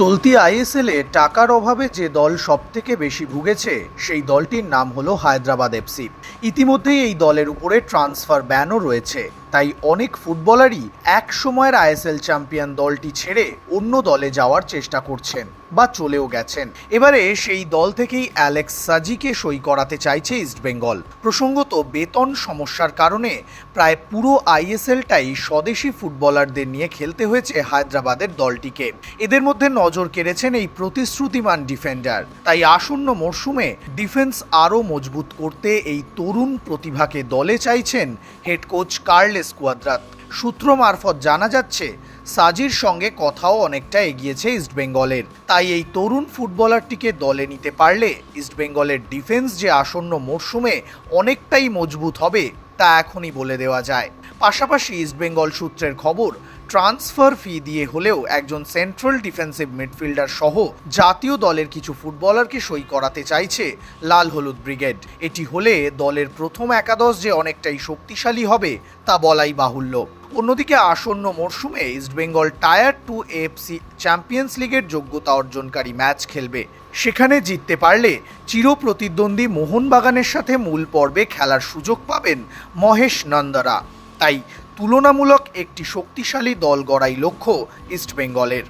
চলতি আইএসএলে টাকার অভাবে যে দল সব থেকে বেশি ভুগেছে, সেই দলটির নাম হলো হায়দ্রাবাদ এফসি। ইতিমধ্যেই এই দলের উপরে ট্রান্সফার ব্যানও রয়েছে। তাই অনেক ফুটবলারই এক সময়ের আইএসএল চ্যাম্পিয়ন দলটি ছেড়ে অন্য দলে যাওয়ার চেষ্টা করছেন বা চলেও গেছেন। এবারে সেই দল থেকেই অ্যালেক্স সাজিকে সই করাতে চাইছে ইস্টবেঙ্গল প্রসঙ্গত বেতন সমস্যার কারণে প্রায় পুরো আইএসএলটাই স্বদেশি ফুটবলারদের নিয়ে খেলতে হয়েছে হায়দ্রাবাদের দলটিকে। এদের মধ্যে নজর কেড়েছেন এই প্রতিশ্রুতিমান ডিফেন্ডার। তাই আসন্ন মরশুমে ডিফেন্স আরও মজবুত করতে এই তরুণ প্রতিভাকে দলে চাইছেন হেড কোচ কার্লেস কুয়াদ্রাত সূত্র মারফত জানা যাচ্ছে, সাজির সঙ্গে কথাও অনেকটা এগিয়েছে ইস্টবেঙ্গলের তাই এই তরুণ ফুটবলারটিকে দলে নিতে পারলে ইস্টবেঙ্গলের ডিফেন্স যে আসন্ন মরশুমে অনেকটাই মজবুত হবে, তা এখনই বলে দেওয়া যায়। পাশাপাশি ইস্টবেঙ্গল সূত্রের খবর ট্রান্সফার ফি দিয়ে হলেও একজন সেন্ট্রাল ডিফেন্সিভ মিডফিল্ডার সহ জাতীয় দলের কিছু ফুটবলারকে সই করাতে চাইছে লাল হলুদ ব্রিগেড এটি হলে দলের প্রথম একাদশ যে অনেকটাই শক্তিশালী হবে তা বলাই বাহুল্য। অন্যদিকে আসন্ন মরশুমে East Bengal tier two FC champions লিগের যোগ্যতা অর্জনকারী ম্যাচ খেলবে। সেখানে জিততে পারলে চিরপ্রতিদ্বন্দ্বী মোহনবাগানের সাথে মূল পর্বে খেলার সুযোগ পাবেন মহেশ নন্দরা। তাই তুলনামূলক একটি শক্তিশালী দল গড়াই লক্ষ্য ইস্টবেঙ্গলের